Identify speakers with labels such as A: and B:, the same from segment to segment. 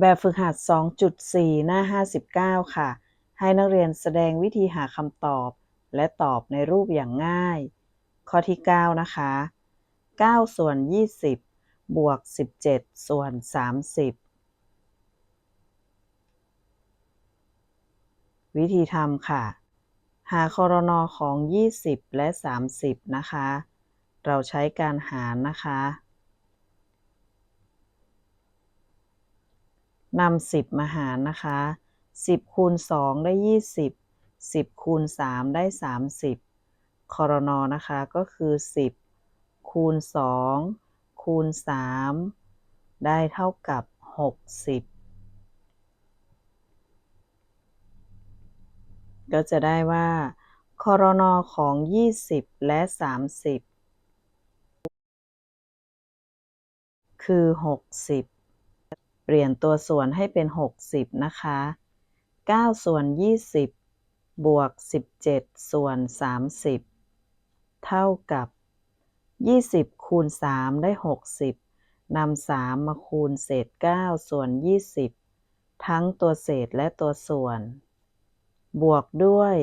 A: แบบฝึกหัด 2.4 หน้า 59 ค่ะ ให้นักเรียนแสดงวิธีหาคำตอบ และตอบในรูปอย่างง่าย ข้อที่ 9 นะคะ 9 ส่วน 20 บวก 17 ส่วน 30 วิธีทำค่ะ หาคอรนอของ 20 และ 30 นะคะ เราใช้การหารนะคะ นำสิบมาหารนะคะสิบคูณสองได้ยี่สิบสิบคูณสามได้สามสิบคอรนอนะคะก็คือสิบคูณสองคูณสามได้เท่ากับหกสิบก็จะได้ว่าคอรนอของยี่สิบและสามสิบคือหกสิบ เปลี่ยนตัวส่วนให้เป็น 60 นะคะ 9 ส่วน 20 บวก 17 ส่วน 30 เท่ากับ 20 คูณ 3 ได้ 60 นำ 3 มาคูณเศษ 9 ส่วน 20 ทั้งตัวเศษและตัวส่วน บวกด้วย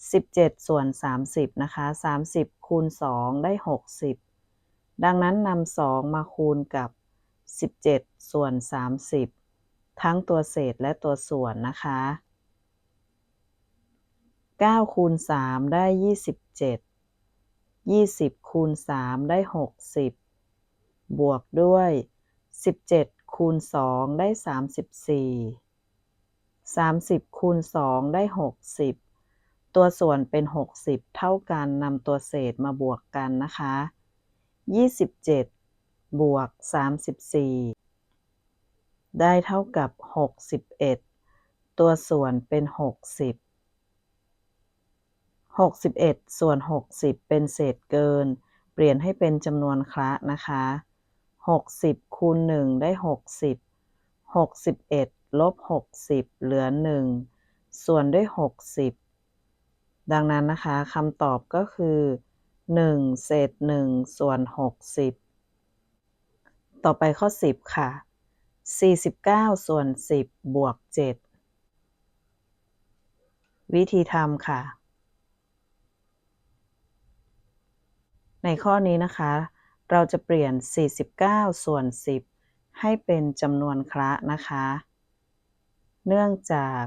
A: 17 ส่วน 30 นะคะ 30 คูณ 2 ได้ 60 ดังนั้นนำ 2 มาคูณกับ 17 ส่วน 30 ทั้งตัวเศษและตัวส่วนนะคะ9คูณ3ได้ 27 20คูณ3ได้ 60 บวกด้วย 17คูณ2ได้ 34 30คูณ2ได้ 60 ตัวส่วนเป็น 60 เท่ากันนำตัวเศษมาบวกกันนะคะ 27 บวก 34 ได้เท่ากับ 61 ตัวส่วนเป็น 60 61 ส่วน 60 เป็นเศษเกิน เปลี่ยนให้เป็นจำนวนคละนะคะ 60 คูณ 1 ได้ 60 61 ลบ 60 เหลือ 1 ส่วนด้วย 60 ดังนั้นนะคะคำตอบก็คือ 1 เศษ 1 ส่วน 60 ต่อไปข้อ 10 ค่ะ 49 ส่วน 10 บวก 7 วิธีทำค่ะ ในข้อนี้นะคะ เราจะเปลี่ยน 49 ส่วน 10 ให้เป็นจำนวนคละนะคะ เนื่องจาก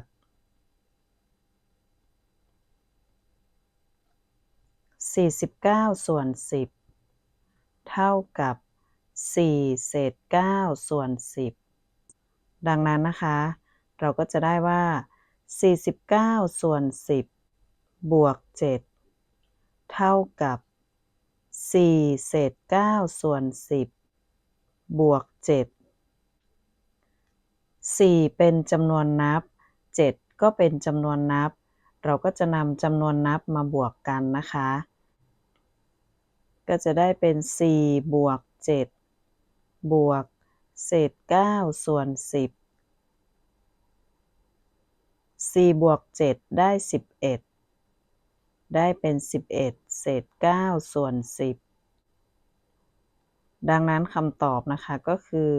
A: 49ส่วน10 เท่ากับ 4 เศษ 9 ส่วน 10 ดังนั้นนะคะ เราก็จะได้ว่า 49 ส่วน 10 บวก 7 เท่ากับ 4 เศษ 9 ส่วน 10 บวก 7 4 เป็นจำนวนนับ 7 ก็เป็นจำนวนนับ เราก็จะนำจำนวนนับมาบวกกันนะคะ ก็จะได้เป็น 4 บวก 7 บวก เศษ9ส่วน10 4บวก7ได้11ได้เป็น11เศษ9ส่วน10ดังนั้นคำตอบนะคะก็คือ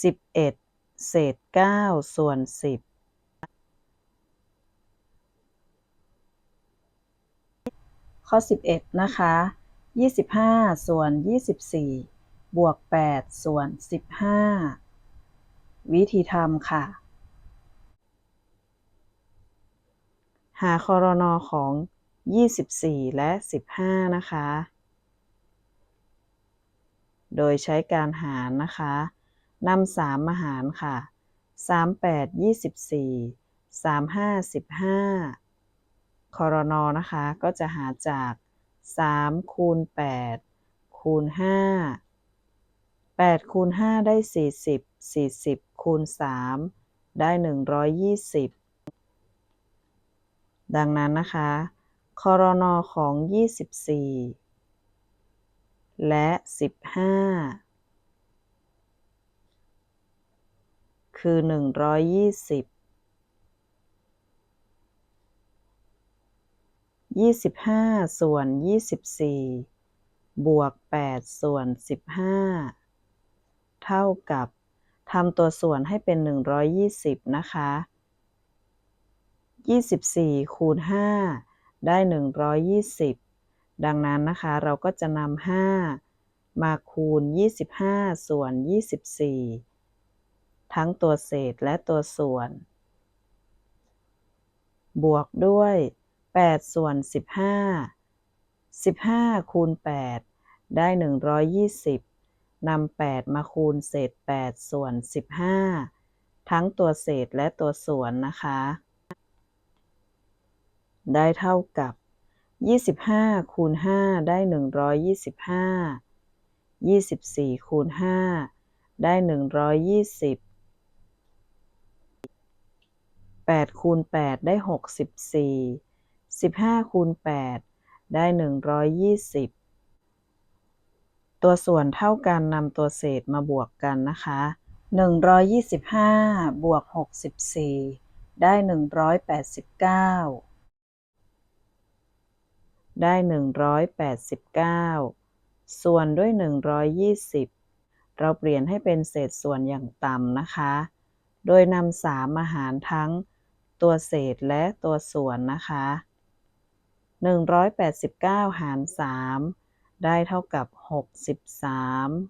A: 11เศษ9ส่วน10ข้อ 11 นะคะ 25 ส่วน 24 บวก 8 ส่วน 15 วิธีทำค่ะ หาคอรนอของ 24 และ 15 นะคะ โดยใช้การหารนะคะนำ3มาหารค่ะ 38 24 35 15คอรนอนะคะ ก็จะหาจาก 3 คูณ 8 คูณ 5 8คูณ5ได้ 40 40คูณ3ได้ 120 ดังนั้นนะคะคอรนอของ 24 และ 15 คือ 120 25 ส่วน 24 บวก 8 ส่วน 15 เท่ากับทำตัวส่วนให้เป็น 120 นะคะ 24 คูณ 5 ได้ 120 ดังนั้นนะคะ เราก็จะนำ5 มาคูณ 25 ส่วน 24 ทั้งตัวเศษและตัวส่วน บวกด้วย 8 ส่วน 15 15 คูณ 8 ได้ 120 นำ8มาคูณเศษ8ส่วน15ทั้งตัวเศษและตัวส่วนนะคะ ได้เท่ากับ 25 คูณ 5 ได้ 125 24 คูณ 5 ได้ 120 8 คูณ 8 ได้ 64 15 คูณ 8 ได้ 120 ตัวส่วนเท่ากันนำตัวเศษมาบวกกันนะคะ 125 บวก 64 ได้ 189 ได้ 189 ส่วนด้วย 120 เราเปลี่ยนให้เป็นเศษส่วนอย่างต่ำนะคะ โดยนำ3มาหารทั้งตัวเศษและตัวส่วนนะคะ 189 หาร 3 ได้เท่ากับ 63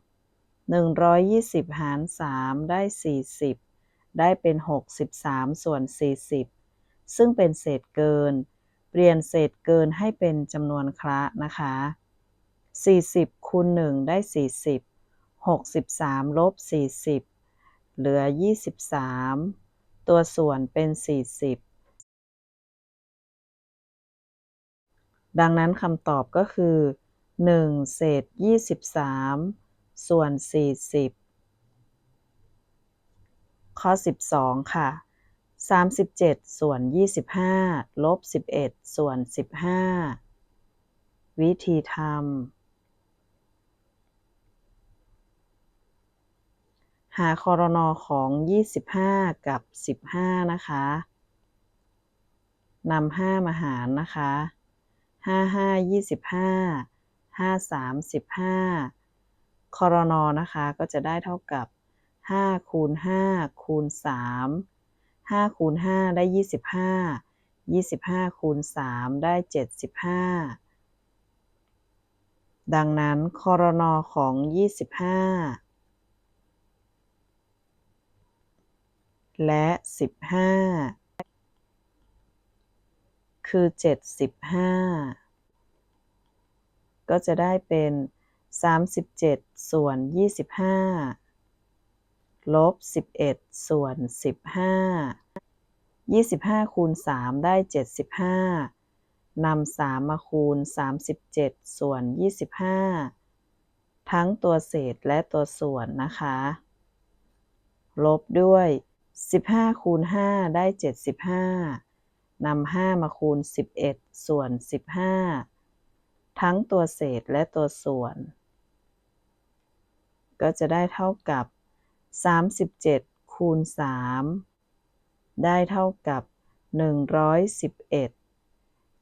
A: 120 หาร 3 ได้ 40 ได้เป็น 63 ส่วน 40 ซึ่งเป็นเศษเกิน เปลี่ยนเศษเกินให้เป็นจำนวนคละนะคะ 40 คูณ 1 ได้ 40 63 ลบ 40 เหลือ 23 ตัวส่วนเป็น 40ดังนั้นคำตอบก็คือ 1เศษ23ส่วน40ข้อ12ค่ะ37ส่วน25ลบ11ส่วน15วิธีทำหาคอรนอของ 25 กับ 15 นะคะนำ5มาหารนะคะ 5 5 25 5 3 15คอรนอนะคะก็จะได้เท่ากับ5คูณ5คูณ3 5คูณ5ได้25 25คูณ3ได้75ดังนั้นคอรนอของ25และ15คือ75 ก็จะได้เป็น 37 ส่วน 25 ลบ 11 ส่วน 15 25 คูณ 3 ได้ 75 นำ 3 มาคูณ 37 ส่วน 25 ทั้งตัวเศษและตัวส่วนนะคะ ลบด้วย 15 คูณ 5 ได้ 75 นำ 5 มาคูณ 11 ส่วน 15 ทั้งตัวเศษและตัวส่วน ก็จะได้เท่ากับ 37 คูณ 3 ได้เท่ากับ 111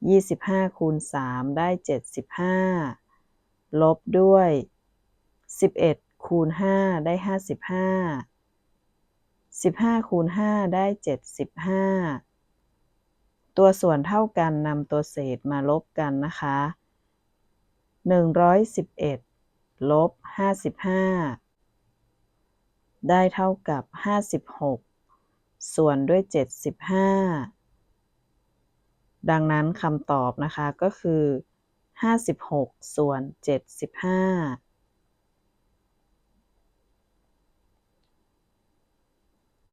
A: 25 คูณ 3 ได้ 75 ลบด้วย 11 คูณ 5 ได้ 55 15 คูณ 5 ได้ 75 ตัวส่วนเท่ากันนำตัวเศษมาลบกันนะคะ 111ลบ55 ได้เท่ากับ 56 ส่วนด้วย 75 ดังนั้นคำตอบนะคะก็คือ 56 ส่วน 75